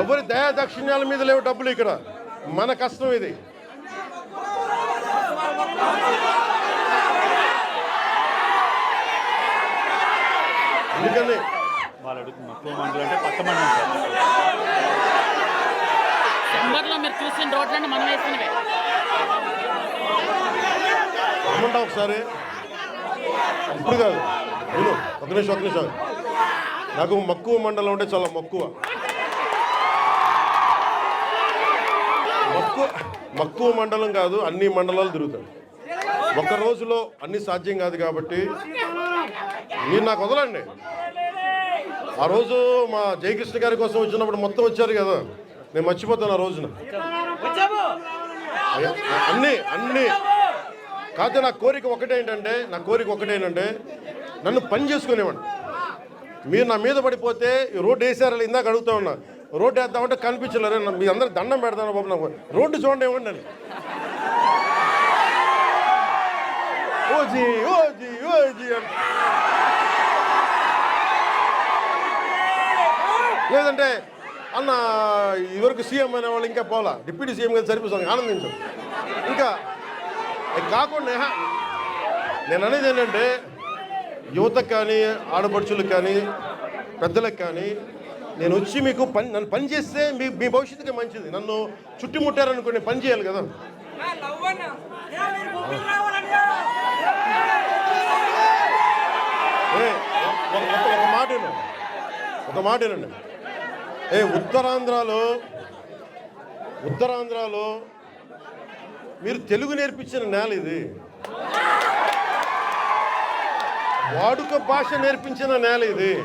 ఎవరి దయా దక్షిణ్యాల మీద లేవు డబ్బులు ఇక్కడ? మన కష్టం ఇది. మీరు చూసిన మనం వేసినవే ఒకసారి? ఇప్పుడు కాదు. ఒక నిమిషం ఒక నిమిషం. నాకు మక్కువ మండలం అంటే చాలా మక్కువ. మక్కువ మక్కువ మండలం కాదు అన్ని మండలాలు తిరుగుతాడు ఒక రోజులో అన్ని సాధ్యం కాదు కాబట్టి మీరు నాకు వదలండి. ఆ రోజు మా జయకృష్ణ గారి కోసం వచ్చినప్పుడు మొత్తం వచ్చారు కదా. నేను మర్చిపోతాను ఆ రోజున. అయ్య- అన్ని అన్ని. కాదు నా కోరిక ఒకటే ఏంటంటే నా కోరిక ఒకటే ఏంటంటే నన్ను పని చేసుకునేవాడు. మీరు నా మీద పడిపోతే ఈ రోడ్డు వేసారని ఇందాక అడుగుతా ఉన్నా. రోడ్డు వేద్దామంటే కనిపించలేరు మీ అందరికి దండం పెడతాను బాబు నాకు. రోడ్డు చూడండి ఇవ్వండి అని. ఓజీ ఓజీ ఓజీ అని. లేదంటే అన్న ఇవరకు సీఎం అనే వాళ్ళు ఇంకా పోలా. డిప్యూటీ సీఎం గారు సరిపోతుంది ఆనందించాం. ఇంకా కాకుండా నేను అనేది ఏంటంటే యువతకు కానీ ఆడపడుచులకు కానీ పెద్దలకు కానీ నేను వచ్చి మీకు పని నన్ను పని చేస్తే మీ మీ భవిష్యత్తుకి మంచిది. నన్ను చుట్టుముట్టారనుకో నేను పని చేయాలి కదా. ఏ, ఒక- మాట. ఒక మాట ఏ ఉత్తరాంధ్రలో ఉత్తరాంధ్రలో మీరు తెలుగు నేర్పించిన నేల ఇది. వాడుక భాష నేర్పించిన నేల ఇది.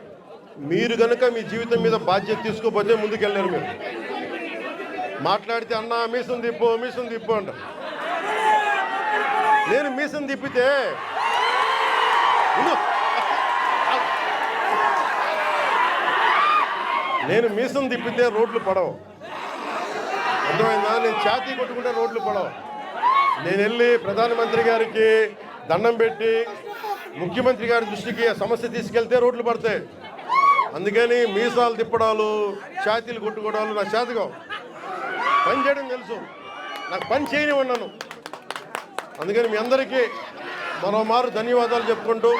మీరు కనుక మీ జీవితం మీద బాధ్యత తీసుకోకపోతే ముందుకెళ్ళారు మీరు. మాట్లాడితే అన్న మీసం తిప్పు మీసం తిప్పు అంట. నేను మీసం తిప్పితే నేను మీసం తిప్పితే రోడ్లు పడవు. అర్థమైందా? నేను ఛాతీ కొట్టుకుంటే రోడ్లు పడవు. నేను వెళ్ళి ప్రధానమంత్రి గారికి దండం పెట్టి ముఖ్యమంత్రి గారి దృష్టికి సమస్య తీసుకెళ్తే రోడ్లు పడతాయి. అందుకని మీసాలు తిప్పడాలు ఛాతీలు కొట్టుకోవడాలు నా చేతగా పని చేయడం తెలుసు. నాకు పని చేయని ఉన్నాను అందుకని మీ అందరికీ మరోమారు ధన్యవాదాలు చెప్పుకుంటూ.